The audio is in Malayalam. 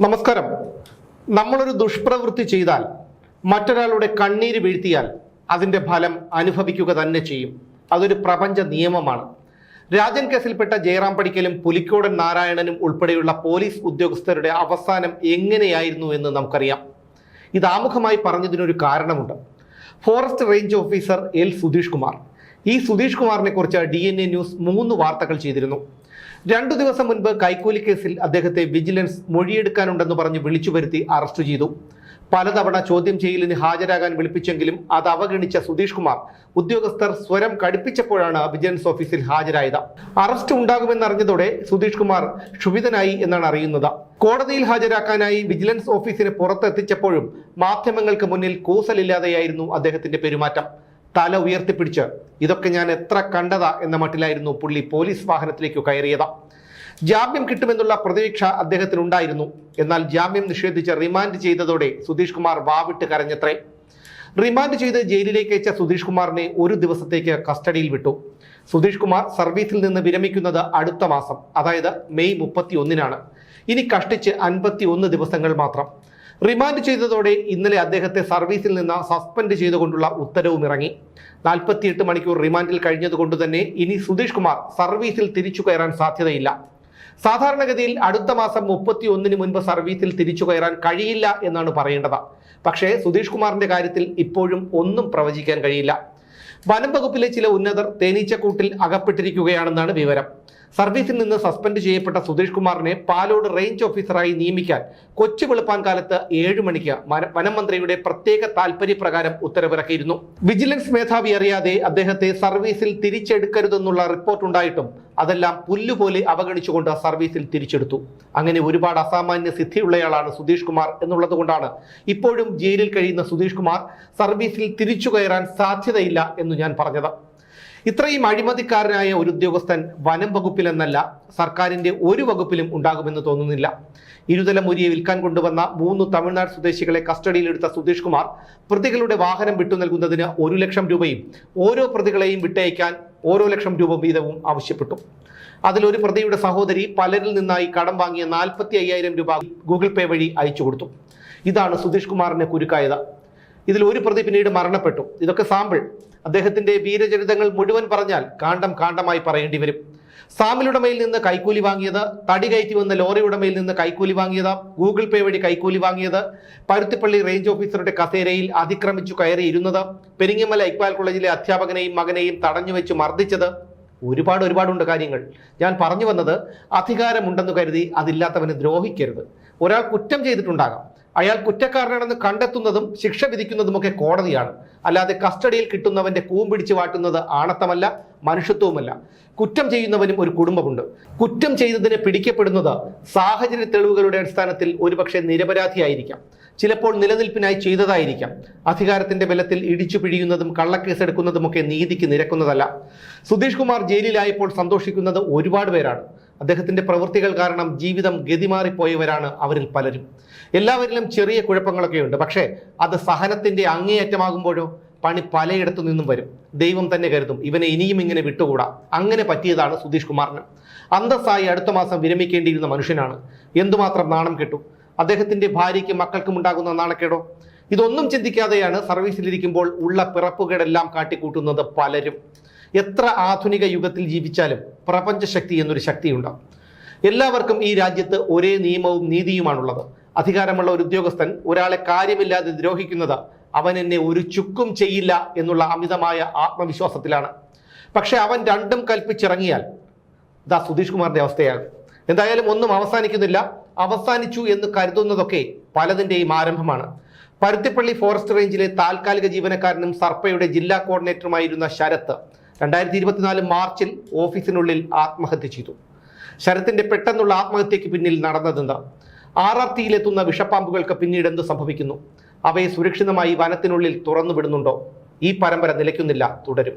നമസ്കാരം. നമ്മളൊരു ദുഷ്പ്രവൃത്തി ചെയ്താൽ മറ്റൊരാളുടെ കണ്ണീര് വീഴ്ത്തിയാൽ അതിന്റെ ഫലം അനുഭവിക്കുക തന്നെ ചെയ്യും. അതൊരു പ്രപഞ്ച നിയമമാണ്. രാജൻ കേസിൽപ്പെട്ട ജയറാം പടിക്കലും പുലിക്കോടൻ നാരായണനും ഉൾപ്പെടെയുള്ള പോലീസ് ഉദ്യോഗസ്ഥരുടെ അവസാനം എങ്ങനെയായിരുന്നു എന്ന് നമുക്കറിയാം. ഇത് ആമുഖമായി പറഞ്ഞതിനൊരു കാരണമുണ്ട്. Forest range officer L Sudheesh Kumar. ഈ സുധീഷ് കുമാറിനെ കുറിച്ച് ഡി എൻ എ ന്യൂസ് മൂന്ന് വാർത്തകൾ ചെയ്തിരുന്നു. രണ്ടു ദിവസം മുൻപ് കൈക്കൂലി കേസിൽ അദ്ദേഹത്തെ വിജിലൻസ് മൊഴിയെടുക്കാനുണ്ടെന്ന് പറഞ്ഞ് വിളിച്ചു വരുത്തി അറസ്റ്റ് ചെയ്തു. പലതവണ ചോദ്യം ചെയ്യലിന് ഹാജരാകാൻ വിളിപ്പിച്ചെങ്കിലും അത് അവഗണിച്ച സുധീഷ് കുമാർ ഉദ്യോഗസ്ഥർ സ്വരം കടുപ്പിച്ചപ്പോഴാണ് വിജിലൻസ് ഓഫീസിൽ ഹാജരായത്. അറസ്റ്റ് ഉണ്ടാകുമെന്നറിഞ്ഞതോടെ സുധീഷ് കുമാർ ക്ഷുഭിതനായി എന്നാണ് അറിയുന്നത്. കോടതിയിൽ ഹാജരാക്കാനായി വിജിലൻസ് ഓഫീസിന് പുറത്തെത്തിച്ചപ്പോഴും മാധ്യമങ്ങൾക്ക് മുന്നിൽ കൂസലില്ലാതെയായിരുന്നു അദ്ദേഹത്തിന്റെ പെരുമാറ്റം. തല ഉയർത്തിപ്പിടിച്ച് ഇതൊക്കെ ഞാൻ എത്ര കണ്ടതാ എന്ന മട്ടിലായിരുന്നു പുള്ളി പോലീസ് വാഹനത്തിലേക്ക് കയറിയത്. ജാമ്യം കിട്ടുമെന്നുള്ള പ്രതീക്ഷ അദ്ദേഹത്തിനുണ്ടായിരുന്നു. എന്നാൽ ജാമ്യം നിഷേധിച്ച് റിമാൻഡ് ചെയ്തതോടെ സുധീഷ് കുമാർ വാവിട്ട് കരഞ്ഞത്രേ. റിമാൻഡ് ചെയ്ത് ജയിലിലേക്ക് അയച്ച സുധീഷ് കുമാറിനെ ഒരു ദിവസത്തേക്ക് കസ്റ്റഡിയിൽ വിട്ടു. സുധീഷ് കുമാർ സർവീസിൽ നിന്ന് വിരമിക്കുന്നത് അടുത്ത മാസം അതായത് മെയ് മുപ്പത്തി ഒന്നിനാണ് ഇനി കഷ്ടിച്ച് അൻപത്തി ഒന്ന് ദിവസങ്ങൾ മാത്രം. റിമാൻഡ് ചെയ്തതോടെ ഇന്നലെ അദ്ദേഹത്തെ സർവീസിൽ നിന്ന് സസ്പെൻഡ് ചെയ്തുകൊണ്ടുള്ള ഉത്തരവും ഇറങ്ങി. നാൽപ്പത്തിയെട്ട് മണിക്കൂർ റിമാൻഡിൽ കഴിഞ്ഞതുകൊണ്ട് തന്നെ ഇനി സുധീഷ് കുമാർ സർവീസിൽ തിരിച്ചു കയറാൻ സാധ്യതയില്ല. സാധാരണഗതിയിൽ അടുത്ത മാസം മുപ്പത്തി ഒന്നിന് മുൻപ് സർവീസിൽ തിരിച്ചു കയറാൻ കഴിയില്ല എന്നാണ് പറയേണ്ടത്. പക്ഷേ സുധീഷ് കുമാറിന്റെ കാര്യത്തിൽ ഇപ്പോഴും ഒന്നും പ്രവചിക്കാൻ കഴിയില്ല. വനം വകുപ്പിലെ ചില ഉന്നതർ തേനീച്ചക്കൂട്ടിൽ അകപ്പെട്ടിരിക്കുകയാണെന്നാണ് വിവരം. സർവീസിൽ നിന്ന് സസ്പെൻഡ് ചെയ്യപ്പെട്ട സുധീഷ് കുമാറിനെ പാലോട് റേഞ്ച് ഓഫീസറായി നിയമിക്കാൻ കൊച്ചു വെളുപ്പാൻ കാലത്ത് ഏഴു മണിക്ക് വന- മന്ത്രിയുടെ പ്രത്യേക താൽപര്യപ്രകാരം ഉത്തരവിറക്കിയിരുന്നു. വിജിലൻസ് മേധാവി അറിയാതെ അദ്ദേഹത്തെ സർവീസിൽ തിരിച്ചെടുക്കരുതെന്നുള്ള റിപ്പോർട്ട് ഉണ്ടായിട്ടും അതെല്ലാം പുല്ലുപോലെ അവഗണിച്ചുകൊണ്ട് സർവീസിൽ തിരിച്ചെടുത്തു. അങ്ങനെ ഒരുപാട് അസാമാന്യ സിദ്ധിയുള്ളയാളാണ് സുധീഷ് കുമാർ എന്നുള്ളത് കൊണ്ടാണ് ഇപ്പോഴും ജയിലിൽ കഴിയുന്ന സുധീഷ് കുമാർ സർവീസിൽ തിരിച്ചു കയറാൻ സാധ്യതയില്ല എന്ന് ഞാൻ പറഞ്ഞത്. ഇത്രയും അഴിമതിക്കാരനായ ഒരു ഉദ്യോഗസ്ഥൻ വനം വകുപ്പിലെന്നല്ല സർക്കാരിന്റെ ഒരു വകുപ്പിലും ഉണ്ടാകുമെന്ന് തോന്നുന്നില്ല. ഇരുതല മുരിയെ വിൽക്കാൻ കൊണ്ടുവന്ന മൂന്ന് തമിഴ്നാട് സ്വദേശികളെ കസ്റ്റഡിയിലെടുത്ത സുധീഷ് കുമാർ പ്രതികളുടെ വാഹനം വിട്ടു നൽകുന്നതിന് ഒരു ലക്ഷം രൂപയും ഓരോ പ്രതികളെയും വിട്ടയക്കാൻ ഓരോ ലക്ഷം രൂപ വീതവും ആവശ്യപ്പെട്ടു. അതിലൊരു പ്രതിയുടെ സഹോദരി പലരിൽ നിന്നായി കടം വാങ്ങിയ നാൽപ്പത്തി അയ്യായിരം രൂപ ഗൂഗിൾ പേ വഴി അയച്ചു കൊടുത്തു. ഇതാണ് സുധീഷ് കുമാറിനെ കുരുക്കായത്. ഇതിൽ ഒരു പ്രതി പിന്നീട് മരണപ്പെട്ടു. ഇതൊക്കെ സാമ്പിൾ. അദ്ദേഹത്തിന്റെ വീരചരിതങ്ങൾ മുഴുവൻ പറഞ്ഞാൽ കാണ്ടം കാണ്ടമായി പറയേണ്ടി വരും. സാമിലുടമയിൽ നിന്ന് കൈക്കൂലി വാങ്ങിയത് തടി കയറ്റി വന്ന ലോറി ഉടമയിൽ നിന്ന് കൈക്കൂലി വാങ്ങിയത് ഗൂഗിൾ പേ വഴി കൈക്കൂലി വാങ്ങിയത്. പരുത്തിപ്പള്ളി റേഞ്ച് ഓഫീസറുടെ കസേരയിൽ അതിക്രമിച്ചു കയറിയിരുന്നത് പെരിങ്ങിമല ഇക്ബാൽ കോളേജിലെ അധ്യാപകനെയും മകനെയും തടഞ്ഞു വെച്ച് മർദ്ദിച്ചത്. ഒരുപാട് ഒരുപാടുണ്ട് കാര്യങ്ങൾ. ഞാൻ പറഞ്ഞു വന്നത് അധികാരമുണ്ടെന്ന് കരുതി അതില്ലാത്തവനെ ദ്രോഹിക്കരുത്. ഒരാൾ കുറ്റം ചെയ്തിട്ടുണ്ടാകാം. അയാൾ കുറ്റക്കാരനാണെന്ന് കണ്ടെത്തുന്നതും ശിക്ഷ വിധിക്കുന്നതുമൊക്കെ കോടതിയാണ്. അല്ലാതെ കസ്റ്റഡിയിൽ കിട്ടുന്നവന്റെ കൂമ്പിടിച്ച് വാട്ടുന്നത് ആണത്തമല്ല മനുഷ്യത്വവുമല്ല. കുറ്റം ചെയ്യുന്നവനും ഒരു കുടുംബമുണ്ട്. കുറ്റം ചെയ്തതിന് പിടിക്കപ്പെടുന്നത് സാഹചര്യ തെളിവുകളുടെ അടിസ്ഥാനത്തിൽ ഒരുപക്ഷെ നിരപരാധിയായിരിക്കാം. ചിലപ്പോൾ നിലനിൽപ്പിനായി ചെയ്തതായിരിക്കാം. അധികാരത്തിന്റെ ബലത്തിൽ ഇടിച്ചു പിഴിയുന്നതും കള്ളക്കേസെടുക്കുന്നതുമൊക്കെ നീതിക്ക് നിരക്കുന്നതല്ല. സുധീഷ് കുമാർ ജയിലിലായപ്പോൾ സന്തോഷിക്കുന്നത് ഒരുപാട് പേരാണ്. അദ്ദേഹത്തിന്റെ പ്രവൃത്തികൾ കാരണം ജീവിതം ഗതിമാറിപ്പോയവരാണ് അവരിൽ പലരും. എല്ലാവരിലും ചെറിയ കുഴപ്പങ്ങളൊക്കെയുണ്ട്. പക്ഷേ അത് സഹനത്തിന്റെ അങ്ങേയറ്റമാകുമ്പോഴോ പണി പലയിടത്തു നിന്നും വരും. ദൈവം തന്നെ കരുതും ഇവനെ ഇനിയും ഇങ്ങനെ വിട്ടുകൂടാ. അങ്ങനെ പറ്റിയതാണ് സുധീഷ് കുമാറിന്. അന്തസ്സായി അടുത്ത മാസം വിരമിക്കേണ്ടിയിരുന്ന മനുഷ്യനാണ്. എന്തുമാത്രം നാണം കെട്ടു. അദ്ദേഹത്തിന്റെ ഭാര്യയ്ക്കും മക്കൾക്കും ഉണ്ടാകുന്ന നാണക്കേടോ? ഇതൊന്നും ചിന്തിക്കാതെയാണ് സർവീസിലിരിക്കുമ്പോൾ ഉള്ള പിറപ്പുകേടെല്ലാം കാട്ടിക്കൂട്ടുന്നത് പലരും. എത്ര ആധുനിക യുഗത്തിൽ ജീവിച്ചാലും പ്രപഞ്ചശക്തി എന്നൊരു ശക്തിയുണ്ടാകും എല്ലാവർക്കും ഈ രാജ്യത്ത് ഒരേ നിയമവും നീതിയുമാണുള്ളത്. അധികാരമുള്ള ഒരു ഉദ്യോഗസ്ഥൻ ഒരാളെ കാര്യമില്ലാതെ ദ്രോഹിക്കുന്നത് അവൻ എന്നെ ഒരു ചുക്കും ചെയ്യില്ല എന്നുള്ള അമിതമായ ആത്മവിശ്വാസത്തിലാണ്. പക്ഷെ അവൻ രണ്ടും കൽപ്പിച്ചിറങ്ങിയാൽ ഇതാ സുധീഷ് കുമാറിന്റെ അവസ്ഥയാകും എന്തായാലും ഒന്നും അവസാനിക്കുന്നില്ല. അവസാനിച്ചു എന്ന് കരുതുന്നതൊക്കെ പലതിന്റെയും ആരംഭമാണ്. പരുത്തിപ്പള്ളി ഫോറസ്റ്റ് റേഞ്ചിലെ താൽക്കാലിക ജീവനക്കാരനും സർപ്പയുടെ ജില്ലാ കോർഡിനേറ്ററുമായിരുന്ന ശരത്ത് രണ്ടായിരത്തി ഇരുപത്തിനാല് മാർച്ചിൽ ഓഫീസിനുള്ളിൽ ആത്മഹത്യ ചെയ്തു. ശരത്തിന്റെ പെട്ടെന്നുള്ള ആത്മഹത്യയ്ക്ക് പിന്നിൽ നടന്നതെന്താ ആർ ആർ ടിയിലെത്തുന്ന വിഷപ്പാമ്പുകൾക്ക് പിന്നീട് എന്ത് സംഭവിക്കുന്നു? അവയെ സുരക്ഷിതമായി വനത്തിനുള്ളിൽ തുറന്നു വിടുന്നുണ്ടോ ഈ പരമ്പര നിലയ്ക്കുന്നില്ല തുടരും.